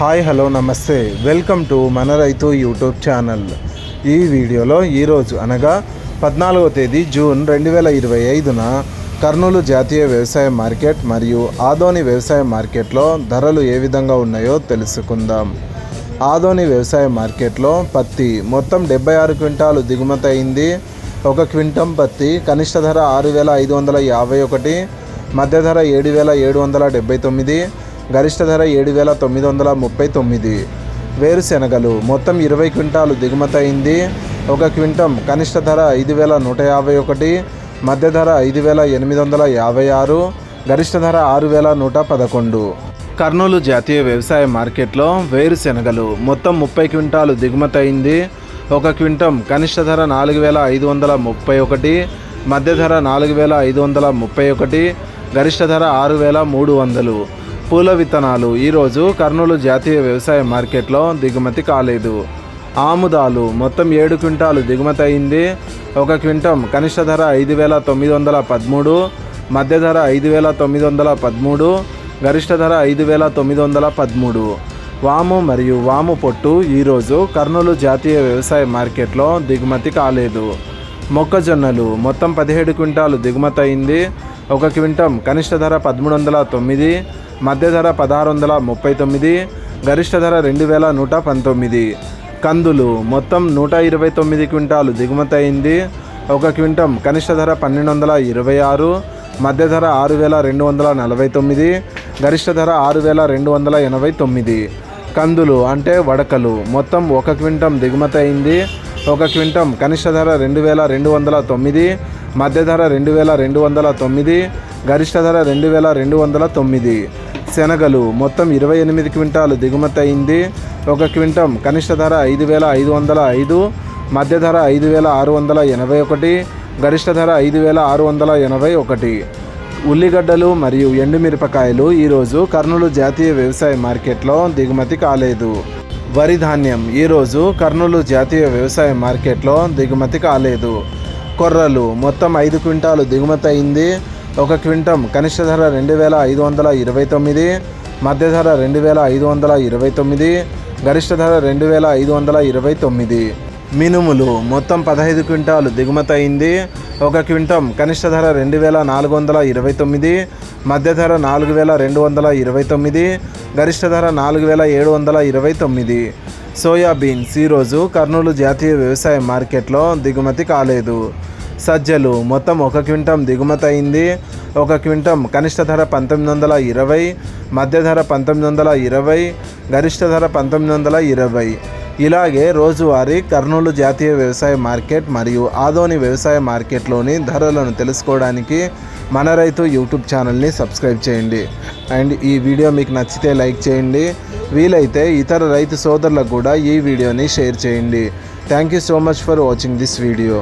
Hi hello నమస్తే. Welcome to మన రైతు యూట్యూబ్ ఛానల్. ఈ వీడియోలో ఈరోజు అనగా పద్నాలుగో తేదీ జూన్ రెండు వేల ఇరవై ఐదున కర్నూలు జాతీయ వ్యవసాయ మార్కెట్ మరియు ఆదోని వ్యవసాయ మార్కెట్లో ధరలు ఏ విధంగా ఉన్నాయో తెలుసుకుందాం. ఆదోని వ్యవసాయ మార్కెట్లో పత్తి మొత్తం డెబ్బై ఆరు క్వింటాలు దిగుమతి అయింది. ఒక క్వింటం పత్తి కనిష్ట ధర ఆరు వేల ఐదు వందల యాభై ఒకటి మధ్య ధర ఏడు వేల ఏడు వందల డెబ్బై తొమ్మిది గరిష్ట ధర ఏడు వేల తొమ్మిది వందల ముప్పై తొమ్మిది. వేరుశెనగలు మొత్తం ఇరవై క్వింటాలు దిగుమతయింది ఒక క్వింటం కనిష్ట ధర ఐదు వేల నూట యాభై ఒకటి మధ్య ధర ఐదు వేల ఎనిమిది వందల యాభై ఆరు గరిష్ట ధర ఆరు వేల నూట పదకొండు. కర్నూలు జాతీయ వ్యవసాయ మార్కెట్లో వేరుశెనగలు మొత్తం ముప్పై క్వింటాలు దిగుమతయింది ఒక క్వింటం కనిష్ట ధర నాలుగు వేల ఐదు వందల ముప్పై ఒకటి మధ్య ధర నాలుగు వేల ఐదు వందల ముప్పై ఒకటి గరిష్ట ధర ఆరు వేల మూడు వందలు. పూల విత్తనాలు. ఈరోజు కర్నూలు జాతీయ వ్యవసాయ మార్కెట్లో దిగుమతి కాలేదు. ఆముదాలు మొత్తం ఏడు క్వింటాలు దిగుమతి అయింది. ఒక క్వింటం కనిష్ట ధర ఐదు వేల తొమ్మిది వందల పదమూడు మధ్య ధర ఐదు వేల తొమ్మిది వందల పదమూడు గరిష్ట ధర ఐదు వేల తొమ్మిది వందల పదమూడు. వాము మరియు వాము పొట్టు ఈరోజు కర్నూలు జాతీయ వ్యవసాయ మార్కెట్లో దిగుమతి కాలేదు. మొక్కజొన్నలు మొత్తం పదిహేడు క్వింటాలు దిగుమతి అయింది. ఒక క్వింటం కనిష్ట ధర పదమూడు వందల తొమ్మిది మధ్య ధర పదహారు వందల ముప్పై తొమ్మిది గరిష్ట ధర రెండు వేల నూట పంతొమ్మిది కందులు మొత్తం నూట ఇరవై తొమ్మిది క్వింటాలు దిగుమతి అయింది ఒక క్వింటం కనిష్ట ధర పన్నెండు వందల ఇరవై ఆరు మధ్య ధర ఆరు వేల రెండు వందల నలభై తొమ్మిది గరిష్ట ధర ఆరు వేల రెండు వందల ఎనభై తొమ్మిది కందులు అంటే వడకలు మొత్తం ఒక క్వింటం దిగుమతి అయింది ఒక క్వింటం కనిష్ట ధర రెండు వేల రెండు వందల తొమ్మిది మధ్య ధర రెండు వేల రెండు వందల తొమ్మిది గరిష్ట ధర రెండు వేల రెండు వందల తొమ్మిది. శనగలు మొత్తం ఇరవై ఎనిమిది క్వింటాలు దిగుమతి అయింది. ఒక క్వింటం కనిష్ట ధర ఐదు వేల ఐదు వందల ఐదు మధ్య ధర ఐదు వేల ఆరు వందల ఎనభై ఒకటి గరిష్ట ధర ఐదు వేల ఆరు వందల ఎనభై ఒకటి. ఉల్లిగడ్డలు మరియు ఎండుమిరపకాయలు ఈరోజు కర్నూలు జాతీయ వ్యవసాయ మార్కెట్లో దిగుమతి కాలేదు. వరి ధాన్యం ఈరోజు కర్నూలు జాతీయ వ్యవసాయ మార్కెట్లో దిగుమతి కాలేదు. కొర్రలు మొత్తం ఐదు క్వింటాలు దిగుమతి అయింది. ఒక క్వింటం కనిష్ట ధర రెండు వేల ఐదు వందల ఇరవై తొమ్మిది మధ్య ధర రెండు వేల ఐదు వందల ఇరవై తొమ్మిది గరిష్ట ధర రెండు వేల ఐదు వందల ఇరవై తొమ్మిది. మినుములు మొత్తం పదహైదు క్వింటాలు దిగుమతి అయింది. ఒక క్వింటం కనిష్ట ధర రెండు వేల నాలుగు వందల ఇరవై తొమ్మిది మధ్య ధర నాలుగు వేల రెండు వందల ఇరవై తొమ్మిది గరిష్ట ధర నాలుగు వేల ఏడు వందల ఇరవై తొమ్మిది. సోయాబీన్స్ ఈరోజు కర్నూలు జాతీయ వ్యవసాయ మార్కెట్లో దిగుమతి కాలేదు. సజ్జలు. మొత్తం ఒక క్వింటం దిగుమతయింది ఒక క్వింటం కనిష్ట ధర పంతొమ్మిది వందల ఇరవై మధ్య ధర పంతొమ్మిది వందల ఇరవై గరిష్ట ధర పంతొమ్మిది వందల ఇరవై. ఇలాగే రోజువారీ కర్నూలు జాతీయ వ్యవసాయ మార్కెట్ మరియు ఆదోని వ్యవసాయ మార్కెట్లోని ధరలను తెలుసుకోవడానికి మన రైతు యూట్యూబ్ ఛానల్ని సబ్స్క్రైబ్ చేయండి. అండ్ ఈ వీడియో మీకు నచ్చితే లైక్ చేయండి. వీలైతే ఇతర రైతు సోదరులకు కూడా ఈ వీడియోని షేర్ చేయండి. Thank you so much for watching this video.